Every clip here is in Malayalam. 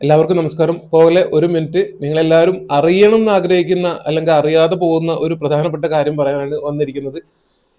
എല്ലാവർക്കും നമസ്കാരം. പോലെ ഒരു മിനിറ്റ്. നിങ്ങൾ എല്ലാവരും അറിയണം എന്ന് ആഗ്രഹിക്കുന്ന അല്ലെങ്കിൽ അറിയാതെ പോകുന്ന ഒരു പ്രധാനപ്പെട്ട കാര്യം പറയാനാണ് വന്നിരിക്കുന്നത്.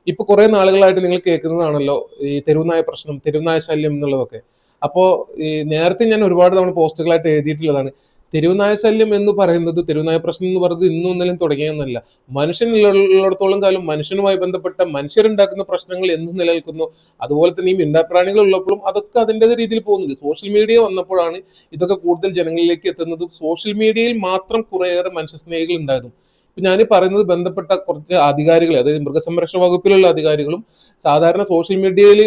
ഇപ്പൊ കുറെ നാളുകളായിട്ട് നിങ്ങൾ കേൾക്കുന്നതാണല്ലോ ഈ തെരുവുനായ പ്രശ്നം തെരുവുനായ ശല്യം എന്നുള്ളതൊക്കെ. അപ്പോ ഈ നേരത്തെ ഞാൻ ഒരുപാട് തവണ പോസ്റ്റുകളായിട്ട് എഴുതിയിട്ടുള്ളതാണ്. തെരുവുനായ ശല്യം എന്ന് പറയുന്നത് തെരുവുനായ പ്രശ്നം എന്ന് പറയുന്നത് ഇന്നും ഇന്നലെയും തുടങ്ങിയൊന്നല്ല. മനുഷ്യനുള്ളിടത്തോളം കാലം മനുഷ്യനുമായി ബന്ധപ്പെട്ട മനുഷ്യരുണ്ടാക്കുന്ന പ്രശ്നങ്ങൾ എന്നും നിലനിൽക്കുന്നു. അതുപോലെ തന്നെ ഈ മിണ്ടാപ്രാണികൾ ഉള്ളപ്പോഴും അതൊക്കെ അതിന്റെതായ രീതിയിൽ പോകുന്നുണ്ട്. സോഷ്യൽ മീഡിയ വന്നപ്പോഴാണ് ഇതൊക്കെ കൂടുതൽ ജനങ്ങളിലേക്ക് എത്തുന്നത്. സോഷ്യൽ മീഡിയയിൽ മാത്രം കുറേയേറെ മനുഷ്യസ്നേഹികൾ ഇപ്പൊ ഞാൻ പറയുന്നത് ബന്ധപ്പെട്ട കുറച്ച് അധികാരികൾ അതായത് മൃഗസംരക്ഷണ വകുപ്പിലുള്ള അധികാരികളും സാധാരണ സോഷ്യൽ മീഡിയയിൽ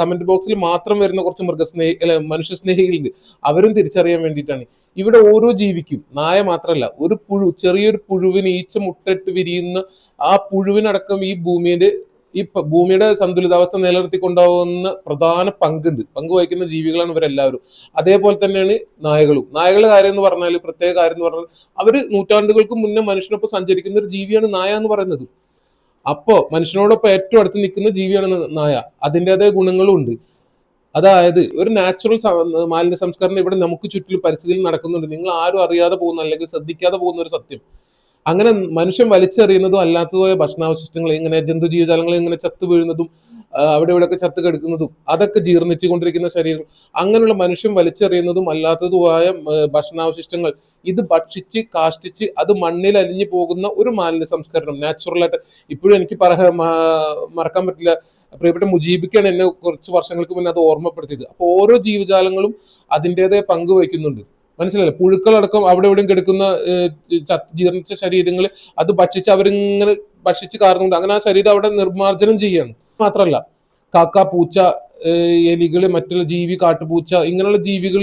കമന്റ് ബോക്സിൽ മാത്രം വരുന്ന കുറച്ച് മൃഗസ്നേഹി അല്ല മനുഷ്യസ്നേഹികളുണ്ട്. അവരും തിരിച്ചറിയാൻ വേണ്ടിയിട്ടാണ്. ഇവിടെ ഓരോ ജീവിക്കും. നായ മാത്രമല്ല ഒരു പുഴു ചെറിയൊരു പുഴുവിന് ഈച്ച മുട്ടിട്ട് വിരിയുന്ന ആ പുഴുവിനടക്കം ഈ ഭൂമിയുടെ ഈ ഭൂമിയുടെ സന്തുലിതാവസ്ഥ നിലനിർത്തിക്കൊണ്ടാവുന്ന പ്രധാന പങ്കുണ്ട്. പങ്ക് വഹിക്കുന്ന ജീവികളാണ് ഇവരെല്ലാവരും. അതേപോലെ തന്നെയാണ് നായകളും. നായകളുടെ കാര്യം എന്ന് പറഞ്ഞാൽ പ്രത്യേക കാര്യം എന്ന് പറഞ്ഞാൽ അവർ നൂറ്റാണ്ടുകൾക്ക് മുന്നേ മനുഷ്യനൊപ്പം സഞ്ചരിക്കുന്ന ഒരു ജീവിയാണ് നായ എന്ന് പറയുന്നത്. അപ്പോ മനുഷ്യനോടൊപ്പം ഏറ്റവും അടുത്ത് നിൽക്കുന്ന ജീവിയാണ് നായ. അതിന്റെതായ ഗുണങ്ങളും ഉണ്ട് അതായത് ഒരു നാച്ചുറൽ മാലിന്യ സംസ്കരണം ഇവിടെ നമുക്ക് ചുറ്റിലും പരിസ്ഥിതിയിൽ നടക്കുന്നുണ്ട്. നിങ്ങൾ ആരും അറിയാതെ പോകുന്ന അല്ലെങ്കിൽ ശ്രദ്ധിക്കാതെ പോകുന്ന ഒരു സത്യം. അങ്ങനെ മനുഷ്യൻ വലിച്ചെറിയുന്നതും അല്ലാത്തതുമായ ഭക്ഷണാവശിഷ്ടങ്ങൾ ഇങ്ങനെ ജന്തു ജീവജാലങ്ങൾ ഇങ്ങനെ ചത്തു വീഴുന്നതും അവിടെ ഇവിടെയൊക്കെ ചത്ത് കിടക്കുന്നതും അതൊക്കെ ജീർണിച്ചു കൊണ്ടിരിക്കുന്ന ശരീരം. അങ്ങനെയുള്ള മനുഷ്യൻ വലിച്ചെറിയുന്നതും അല്ലാത്തതുമായ ഭക്ഷണാവശിഷ്ടങ്ങൾ ഇത് ഭക്ഷിച്ച് കാഷ്ടിച്ച് അത് മണ്ണിൽ അലിഞ്ഞു പോകുന്ന ഒരു മാലിന്യ സംസ്കരണം നാച്ചുറൽ ആയിട്ട്. ഇപ്പോഴും എനിക്ക് പറ മറക്കാൻ പറ്റില്ല. പ്രിയപ്പെട്ട മുജീബിക്കാണ് എന്നെ കുറച്ച് വർഷങ്ങൾക്ക് മുന്നേ അത് ഓർമ്മപ്പെടുത്തിയത്. അപ്പോൾ ഓരോ ജീവജാലങ്ങളും അതിന്റെതായ പങ്ക് വഹിക്കുന്നുണ്ട്. മനസ്സിലല്ലേ പുഴുക്കളടക്കം അവിടെ ഇവിടെയും കിടക്കുന്ന ജീർണിച്ച ശരീരങ്ങൾ അത് ഭക്ഷിച്ച് അവരിങ്ങനെ ഭക്ഷിച്ച് കാരണമുണ്ട് അങ്ങനെ ആ ശരീരം അവിടെ നിർമ്മാർജനം ചെയ്യാണ്. മാത്രമല്ല കാക്ക പൂച്ച എലികൾ മറ്റുള്ള ജീവി കാട്ടുപൂച്ച ഇങ്ങനെയുള്ള ജീവികൾ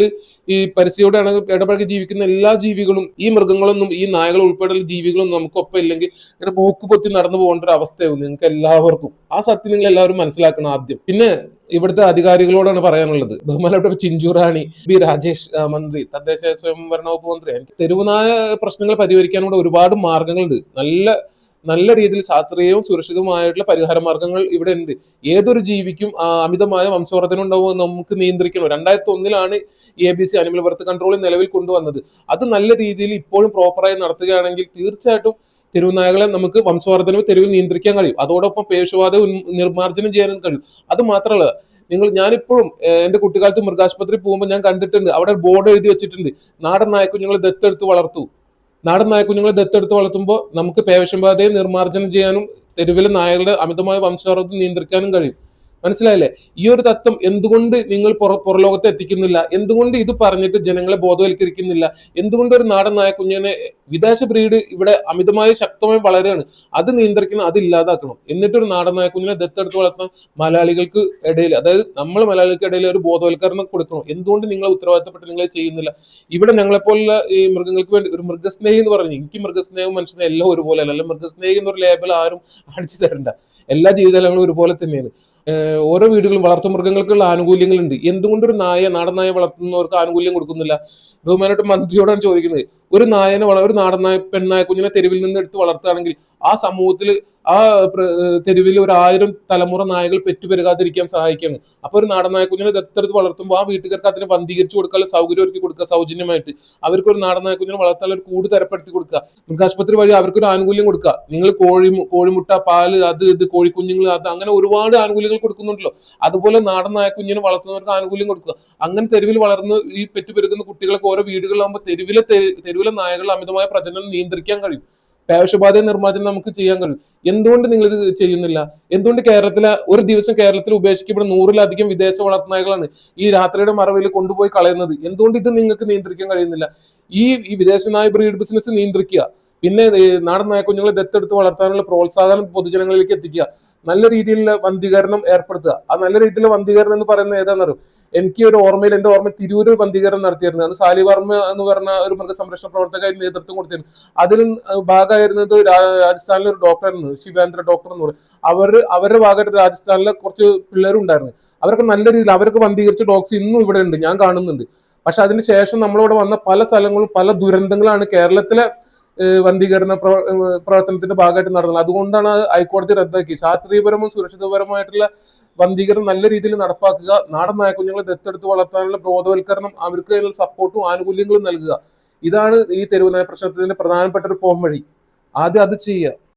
ഈ പരിസ്ഥിതിയോട് ഇണ- ഇടപഴകി ജീവിക്കുന്ന എല്ലാ ജീവികളും ഈ മൃഗങ്ങളൊന്നും ഈ നായകൾ ഉൾപ്പെടെയുള്ള ജീവികളൊന്നും നമുക്കൊപ്പം ഇല്ലെങ്കിൽ ഇങ്ങനെ മൂക്ക് പൊത്തി നടന്നു പോകേണ്ട ഒരു അവസ്ഥയാവും നിങ്ങൾക്ക് എല്ലാവർക്കും. ആ സത്യം നിങ്ങൾ എല്ലാവരും മനസ്സിലാക്കണം ആദ്യം. പിന്നെ ഇവിടുത്തെ അധികാരികളോടാണ് പറയാനുള്ളത്. ബഹുമാനപ്പെട്ട ചിഞ്ചുറാണി ബി രാജേഷ് മന്ത്രി തദ്ദേശ സ്വയംഭരണ വകുപ്പ് മന്ത്രി. തെരുവുനായ പ്രശ്നങ്ങൾ പരിഹരിക്കാനുള്ള ഒരുപാട് മാർഗങ്ങളുണ്ട്. നല്ല നല്ല രീതിയിൽ ശാസ്ത്രീയവും സുരക്ഷിതവുമായിട്ടുള്ള പരിഹാര മാർഗങ്ങൾ ഇവിടെ ഉണ്ട് ഏതൊരു ജീവിക്കും അമിതമായ വംശവർദ്ധന ഉണ്ടാവും നമുക്ക് നിയന്ത്രിക്കണം. രണ്ടായിരത്തി ഒന്നിലാണ് A B C animal birth control നിലവിൽ കൊണ്ടുവന്നത്. അത് നല്ല രീതിയിൽ ഇപ്പോഴും പ്രോപ്പറായി നടത്തുകയാണെങ്കിൽ തീർച്ചയായിട്ടും തെരുവുനായകളെ നമുക്ക് വംശവർദ്ധനവ് തെരുവിൽ നിയന്ത്രിക്കാൻ കഴിയും. അതോടൊപ്പം പേശുവാദ നിർമാർജനം ചെയ്യാനും കഴിയും. അത് മാത്രമല്ല നിങ്ങൾ ഞാനിപ്പോഴും എന്റെ കുട്ടിക്കാലത്ത് മൃഗാശുപത്രി പോകുമ്പോൾ ഞാൻ കണ്ടിട്ടുണ്ട്. അവിടെ ബോർഡ് എഴുതി വെച്ചിട്ടുണ്ട്. നാടൻ നായക്കുഞ്ഞുങ്ങളെ ദത്തെടുത്ത് വളർത്തു. നാടൻ നായക്കുഞ്ഞുങ്ങളെ ദത്തെടുത്ത് വളർത്തുമ്പോൾ നമുക്ക് പേവിഷബാധയെ നിർമ്മാർജനം ചെയ്യാനും തെരുവിലെ നായകളുടെ അമിതമായ വംശവർദ്ധന നിയന്ത്രിക്കാനും കഴിയും. മനസ്സിലായില്ലേ? ഈ ഒരു തത്വം എന്തുകൊണ്ട് നിങ്ങൾ പുറ പുറലോകത്ത് എത്തിക്കുന്നില്ല? എന്തുകൊണ്ട് ഇത് പറഞ്ഞിട്ട് ജനങ്ങളെ ബോധവൽക്കരിക്കുന്നില്ല? എന്തുകൊണ്ട് ഒരു നാടൻ നായ കുഞ്ഞിനെ വിദേശ ബ്രീഡ് ഇവിടെ അമിതമായി ശക്തമായി വളരെയാണ് അത് നിയന്ത്രിക്കണം അത് ഇല്ലാതാക്കണം. എന്നിട്ടൊരു നാടൻ നായ കുഞ്ഞിനെ ദത്തെടുത്ത് വളർത്താൻ മലയാളികൾക്ക് ഇടയിൽ അതായത് നമ്മൾ മലയാളികൾക്ക് ഇടയിൽ ഒരു ബോധവൽക്കരണം കൊടുക്കണം. എന്തുകൊണ്ട് നിങ്ങൾ ഉത്തരവാദിത്തപ്പെട്ട് നിങ്ങൾ ചെയ്യുന്നില്ല? ഇവിടെ ഞങ്ങളെപ്പോലുള്ള ഈ മൃഗങ്ങൾക്ക് വേണ്ടി ഒരു മൃഗസ്നേഹി എന്ന് പറഞ്ഞു എനിക്ക് മൃഗസ്നേഹവും മനുഷ്യനെ എല്ലാം ഒരുപോലെ അല്ല. മൃഗസ്നേഹി എന്നൊരു ലേബൽ ആരും അടിച്ചു തരണ്ട. എല്ലാ ജീവിതങ്ങളും ഒരുപോലെ തന്നെയാണ്. ഓരോ വീടുകളും വളർത്തു മൃഗങ്ങൾക്കുള്ള ആനുകൂല്യങ്ങളുണ്ട്. എന്തുകൊണ്ടൊരു നായ നാടൻ നായ വളർത്തുന്നവർക്ക് ആനുകൂല്യം കൊടുക്കുന്നില്ല? ബഹുമാനമായിട്ട് മന്ത്രിയോടാണ് ചോദിക്കുന്നത്. ഒരു നായനെ വള ഒരു നാടൻ നായ കുഞ്ഞിനെ തെരുവിൽ നിന്ന് എടുത്ത് വളർത്തുകയാണെങ്കിൽ ആ സമൂഹത്തിൽ ആ തെരുവിൽ ഒരു ആയിരം തലമുറ നായകൾ പെറ്റുപെരുകാതിരിക്കാൻ സഹായിക്കാണ് അപ്പൊ ഒരു നാടൻ നായ കുഞ്ഞിനെ ദത്തെടുത്ത് വളർത്തുമ്പോൾ ആ വീട്ടുകാർക്ക് അതിനെ വന്ധീകരിച്ചു കൊടുക്കാനുള്ള സൗകര്യം ഒരുക്കി കൊടുക്കുക സൗജന്യമായിട്ട്. അവർക്ക് ഒരു നാടൻ നായ കുഞ്ഞിനെ വളർത്താൻ ഒരു കൂട് തരപ്പെടുത്തി കൊടുക്കുക. മൃഗാശുപത്രി വഴി അവർക്കൊരു ആനുകൂല്യം കൊടുക്കുക. നിങ്ങൾ കോഴി കോഴിമുട്ട പാൽ അത് ഇത് കോഴിക്കുഞ്ഞുങ്ങൾ അത് അങ്ങനെ ഒരുപാട് ആനുകൂല്യങ്ങൾ കൊടുക്കുന്നുണ്ടല്ലോ. അതുപോലെ നാടൻ നായ കുഞ്ഞിനെ വളർത്തുന്നവർക്ക് ആനുകൂല്യം കൊടുക്കുക. അങ്ങനെ തെരുവിൽ വളർന്ന് ഈ പെറ്റുപെരുക്കുന്ന കുട്ടികളൊക്കെ ഓരോ വീടുകളിലാകുമ്പോൾ തെരുവിലെ തെരു- തെരുവിലെ നായകൾ അമിതമായ പ്രജനനം നിയന്ത്രിക്കാൻ കഴിയും. പേവിഷബാധ നിർമ്മാർജനം നമുക്ക് ചെയ്യാൻ കഴിയും. എന്തുകൊണ്ട് നിങ്ങൾ ഇത് ചെയ്യുന്നില്ല? എന്തുകൊണ്ട് കേരളത്തിലെ ഒരു ദിവസം കേരളത്തിൽ ഉപേക്ഷിക്കപ്പെടുന്ന നൂറിലധികം വിദേശ വളർത്തുനായകളാണ് ഈ രാത്രിയുടെ മറവിൽ കൊണ്ടുപോയി കളയുന്നത്? എന്തുകൊണ്ട് ഇത് നിങ്ങൾക്ക് നിയന്ത്രിക്കാൻ കഴിയുന്നില്ല? ഈ ഈ വിദേശ നായ ബ്രീഡ് ബിസിനസ് നിയന്ത്രിക്കുക. പിന്നെ നാടൻ നായക്കുഞ്ഞുങ്ങളെ ദത്തെടുത്ത് വളർത്താനുള്ള പ്രോത്സാഹനം പൊതുജനങ്ങളിലേക്ക് എത്തിക്കുക. നല്ല രീതിയിലുള്ള വന്ധീകരണം ഏർപ്പെടുത്തുക. ആ നല്ല രീതിയിലുള്ള വന്ധീകരണം എന്ന് പറയുന്നത് ഏതാണെന്നറിയോ എനിക്ക് ഒരു ഓർമ്മയിൽ എന്റെ ഓർമ്മ തിരൂര് വന്ധീകരണം നടത്തിയിരുന്നു. അന്ന് സാലി വർമ്മ എന്ന് പറഞ്ഞ ഒരു മൃഗസംരക്ഷണ പ്രവർത്തകർ നേതൃത്വം കൊടുത്തിരുന്നു. അതിൽ ഭാഗമായിരുന്നത് രാജസ്ഥാനിലെ ഒരു ഡോക്ടറായിരുന്നു. ശിവേന്ദ്ര ഡോക്ടർ എന്ന് പറയും. അവർ അവരുടെ ഭാഗമായിട്ട് രാജസ്ഥാനിലെ കുറച്ച് പിള്ളേരുണ്ടായിരുന്നു. അവരൊക്കെ നല്ല രീതിയിൽ അവരൊക്കെ വന്ധീകരിച്ച ഡോഗ്സ് ഇന്നും ഇവിടെ ഉണ്ട് ഞാൻ കാണുന്നുണ്ട്. പക്ഷെ അതിന് ശേഷം നമ്മളിവിടെ വന്ന പല സ്ഥലങ്ങളും പല ദുരന്തങ്ങളാണ് കേരളത്തിലെ വന്ധീകരണ പ്രവ- പ്രവർത്തനത്തിന്റെ ഭാഗമായിട്ട് നടന്നത്. അതുകൊണ്ടാണ് അത് ഹൈക്കോടതി റദ്ദാക്കി. ശാസ്ത്രീയപരവും സുരക്ഷിതപരമായിട്ടുള്ള വന്ധീകരണം നല്ല രീതിയിൽ നടപ്പാക്കുക നാടൻ നായക്കുഞ്ഞുങ്ങളെ ദത്തെടുത്ത് വളർത്താനുള്ള ബോധവൽക്കരണം അവർക്ക് അതിനുള്ള സപ്പോർട്ടും ആനുകൂല്യങ്ങളും നൽകുക. ഇതാണ് ഈ തെരുവ് പ്രശ്നത്തിന്റെ പ്രധാനപ്പെട്ട ഒരു പോംവഴി. ആദ്യം അത് ചെയ്യുക.